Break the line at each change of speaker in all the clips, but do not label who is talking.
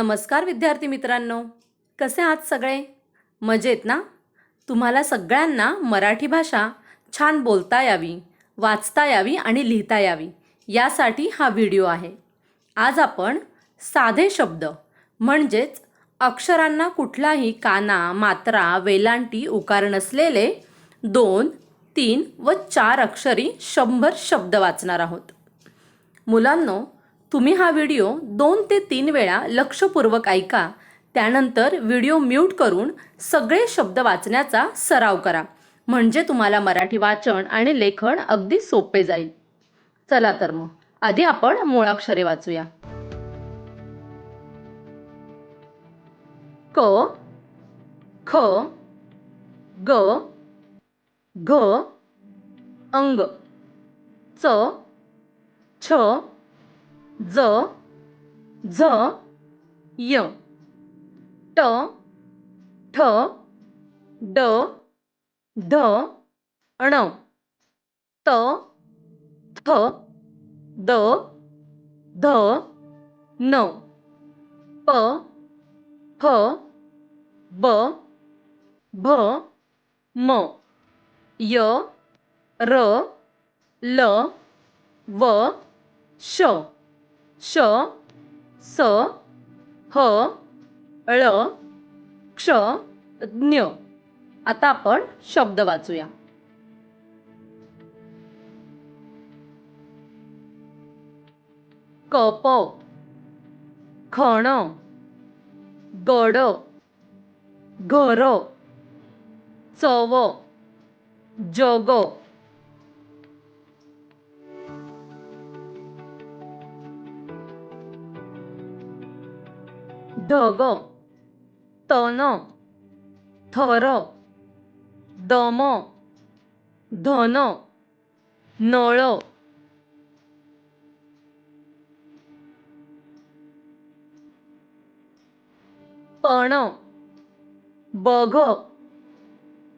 नमस्कार विद्यार्थी मित्रांनो. कसे आहात सगळे? मजेत ना? तुम्हाला सगळ्यांना मराठी भाषा छान बोलता यावी वाचता यावी आणि लिहिता यावी यासाठी हा व्हिडिओ आहे. आज आपण साधे शब्द म्हणजेच अक्षरांना कुठलाही काना मात्रा वेलांटी उकार नसलेले दोन तीन व चार अक्षरी शंभर शब्द वाचणार आहोत. मुलांनो तुम्ही हा व्हिडिओ दोन ते तीन वेळा लक्षपूर्वक ऐका. त्यानंतर व्हिडिओ म्यूट करून सगळे शब्द वाचण्याचा सराव करा. म्हणजे तुम्हाला मराठी वाचन आणि लेखन अगदी सोपे जाईल. चला तर मग आधी आपण मुळाक्षरे वाचूया. क ख ग घ अंग च छ ज झ य ट ठ ड ध ण त थ द ध न प फ ब भ म य र ल व श. श स ह ळ क्ष ज्ञ. आता आपण शब्द वाचूया. कप खण गड घर चव जग. ढग तन थर दम धन नळ. पण बघ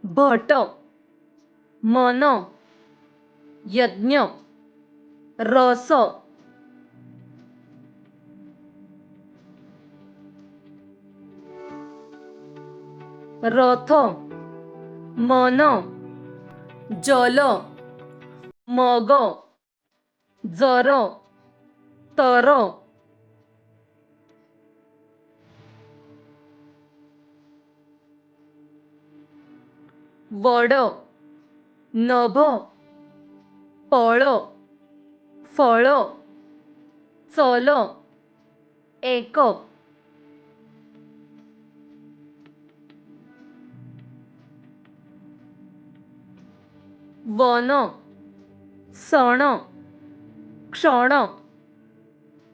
भट मन यज्ञ रस. रथ मन जल मग जर तर. वड नभ पळ फळ चल एक. वन सण क्षण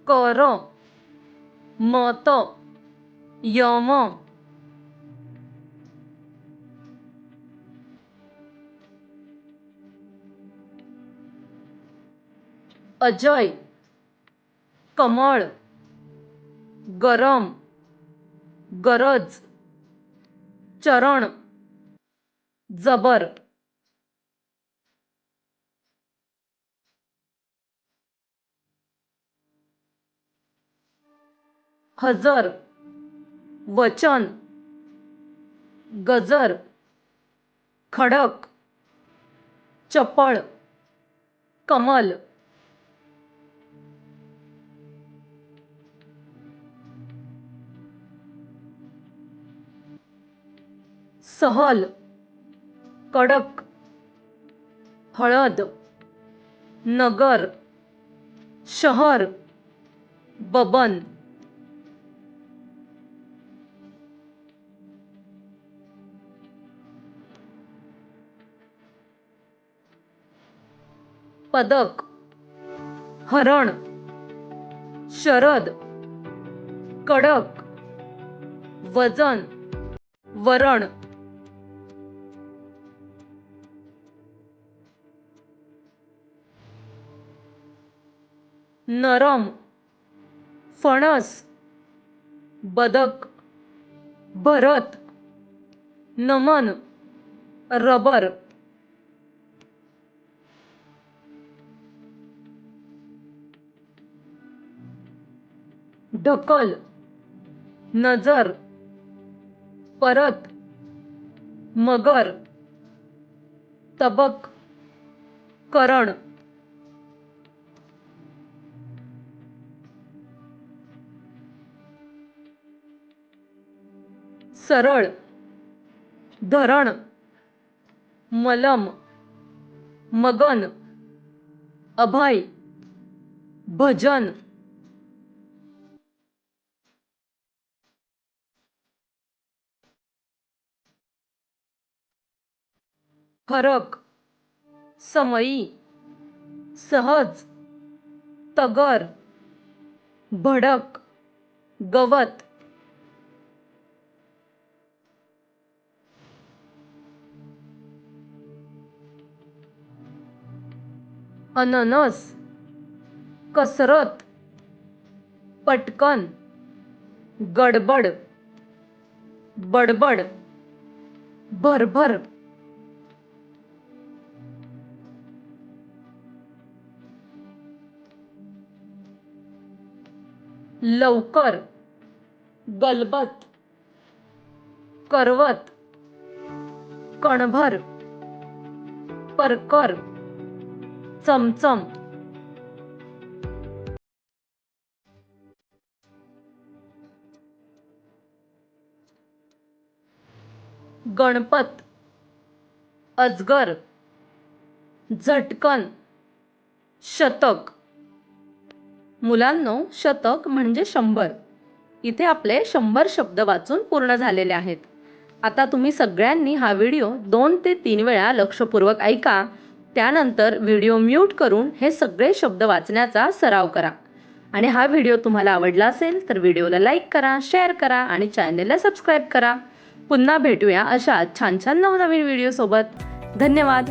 कर मत यम. अजय कमळ गरम गरज चरण जबर. हजर वचन गजर खडक चपळ कमल. सहल कडक हळद नगर शहर बबन. पदक हरण शरद कडक वजन वरण. नरम फणस बदक भरत नमन रबर. ढकल नजर परत मगर तबक करण. सरळ धरण मलम मगन अभय भजन. फरक समयी सहज तगर भडक गवत. अननस कसरत पटकन गडबड बडबड भरभर. लवकर गलबत करवत कणभर परकर चमचम. गणपत अजगर झटकन शतक. मुलांनो शतक म्हणजे शंभर. इथे आपले शंभर शब्द वाचून पूर्ण झालेले आहेत. आता तुम्ही सगळ्यांनी हा व्हिडिओ दोन ते तीन वेळा लक्षपूर्वक ऐका. त्यानंतर व्हिडिओ म्यूट करून हे सगळे शब्द वाचण्याचा सराव करा. आणि हा व्हिडिओ तुम्हाला आवडला असेल तर व्हिडिओला लाईक करा शेअर करा आणि चॅनेलला सबस्क्राईब करा. पुन्हा भेटूया अशा छान छान नवनवीन व्हिडिओसोबत. धन्यवाद!